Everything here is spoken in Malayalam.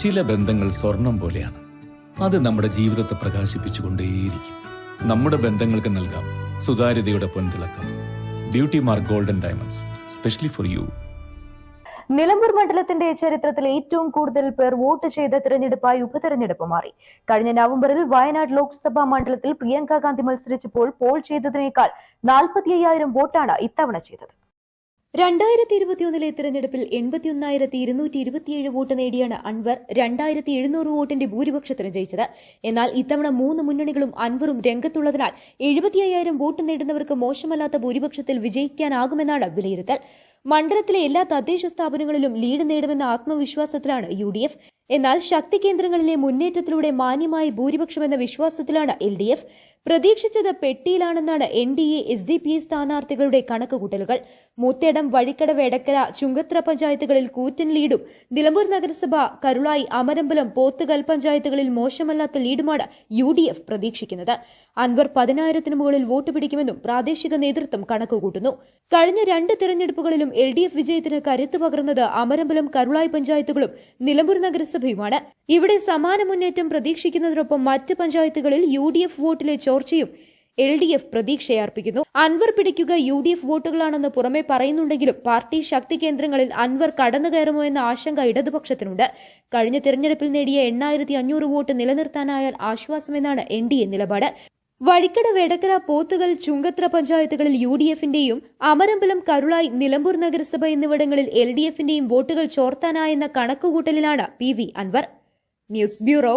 ചില ബന്ധങ്ങൾ സ്വർണം പോലെയാണ്. അത് നമ്മുടെ ജീവിതത്തെ പ്രകാശിപ്പിച്ചുകൊണ്ടേയിരിക്കും. നമ്മുടെ ബന്ധങ്ങൾക്ക് നൽകാം സുതാര്യതയുടെ പൊൻതിളക്കം. Beauty mark golden diamonds specially for you Nilambur മണ്ഡലത്തിന്റെ ചരിത്രത്തിൽ ഏറ്റവും കൂടുതൽ പേർ വോട്ട് ചെയ്ത തിരഞ്ഞെടുപ്പായി ഉപതെരഞ്ഞെടുപ്പ് മാറി. കഴിഞ്ഞ നവംബറിൽ വയനാട് ലോക്സഭാ മണ്ഡലത്തിൽ പ്രിയങ്ക ഗാന്ധി മത്സരിച്ചപ്പോൾ പോൾ ചെയ്തതിനേക്കാൾ നാൽപ്പത്തി അയ്യായിരം വോട്ടാണ് ഇത്തവണ ചെയ്തത്. രണ്ടായിരത്തി ഇരുപത്തിയൊന്നിലെ തിരഞ്ഞെടുപ്പിൽ എൺപത്തിയൊന്നായിരത്തി ഇരുന്നൂറ്റി ഇരുപത്തിയേഴ് വോട്ട് നേടിയാണ് അൻവർ രണ്ടായിരത്തി എഴുന്നൂറ് വോട്ടിന്റെ ഭൂരിപക്ഷത്തിന് ജയിച്ചത്. എന്നാൽ ഇത്തവണ മൂന്ന് മുന്നണികളും അൻവറും രംഗത്തുള്ളതിനാൽ എഴുപത്തി അയ്യായിരം വോട്ട് നേടുന്നവർക്ക് മോശമല്ലാത്ത ഭൂരിപക്ഷത്തിൽ വിജയിക്കാനാകുമെന്നാണ് വിലയിരുത്തൽ. മണ്ഡലത്തിലെ എല്ലാ തദ്ദേശ സ്ഥാപനങ്ങളിലും ലീഡ് നേടുമെന്ന ആത്മവിശ്വാസത്തിലാണ് യു ഡി എഫ് എന്നാൽ ശക്തി കേന്ദ്രങ്ങളിലെ മുന്നേറ്റത്തിലൂടെ മാന്യമായ ഭൂരിപക്ഷമെന്ന വിശ്വാസത്തിലാണ് എൽ ഡി എഫ് പ്രതീക്ഷിച്ചത് പെട്ടിയിലാണെന്നാണ് N D A S D P A സ്ഥാനാർത്ഥികളുടെ കണക്കുകൂട്ടലുകൾ. മൂത്തേടം വഴിക്കടവ് എടക്കര ചുങ്കത്ര പഞ്ചായത്തുകളിൽ കൂറ്റൻ ലീഡും നിലമ്പൂർ നഗരസഭ കരുളായി അമരമ്പലം പോത്തുകൽ പഞ്ചായത്തുകളിൽ മോശമല്ലാത്ത ലീഡുമാണ് യു ഡി എഫ് പ്രതീക്ഷിക്കുന്നത്. അൻവർ പതിനായിരത്തിന് മുകളിൽ വോട്ട് പിടിക്കുമെന്നും പ്രാദേശിക നേതൃത്വം കണക്കുകൂട്ടുന്നു. കഴിഞ്ഞ രണ്ട് തെരഞ്ഞെടുപ്പുകളിലും എൽ ഡി എഫ് വിജയത്തിന് കരുത്ത് പകർന്നത് അമരമ്പലം കരുളായി പഞ്ചായത്തുകളും നിലമ്പൂർ നഗരസഭയുമാണ്. ഇവിടെ സമാന മുന്നേറ്റം പ്രതീക്ഷിക്കുന്നതിനൊപ്പം മറ്റ് പഞ്ചായത്തുകളിൽ യു ഡി എഫ് വോട്ടിലെ ചോർച്ചയും എൽ ഡി എഫ് പ്രതീക്ഷയർപ്പിക്കുന്നു. അൻവർ പിടിക്കുക യു ഡി എഫ് വോട്ടുകളാണെന്ന് പുറമെ പറയുന്നുണ്ടെങ്കിലും പാർട്ടി ശക്തി കേന്ദ്രങ്ങളിൽ അൻവർ കടന്നു കയറുമോ എന്ന ആശങ്ക ഇടതുപക്ഷത്തിനുണ്ട്. കഴിഞ്ഞ തിരഞ്ഞെടുപ്പിൽ നേടിയ എണ്ണായിരത്തി അഞ്ഞൂറ് വോട്ട് നിലനിർത്താനായാൽ ആശ്വാസമെന്നാണ് എൻ ഡി എ നിലപാട്. വഴിക്കട വെടക്കര പോത്തുകൽ ചുങ്കത്ര പഞ്ചായത്തുകളിൽ യു ഡി എഫിന്റെയും അമരമ്പലം കരുളായി നിലമ്പൂർ നഗരസഭ എന്നിവിടങ്ങളിൽ എൽ ഡി എഫിന്റെയും വോട്ടുകൾ ചോർത്താനായെന്ന കണക്കുകൂട്ടലിലാണ് P V Anvar. News bureau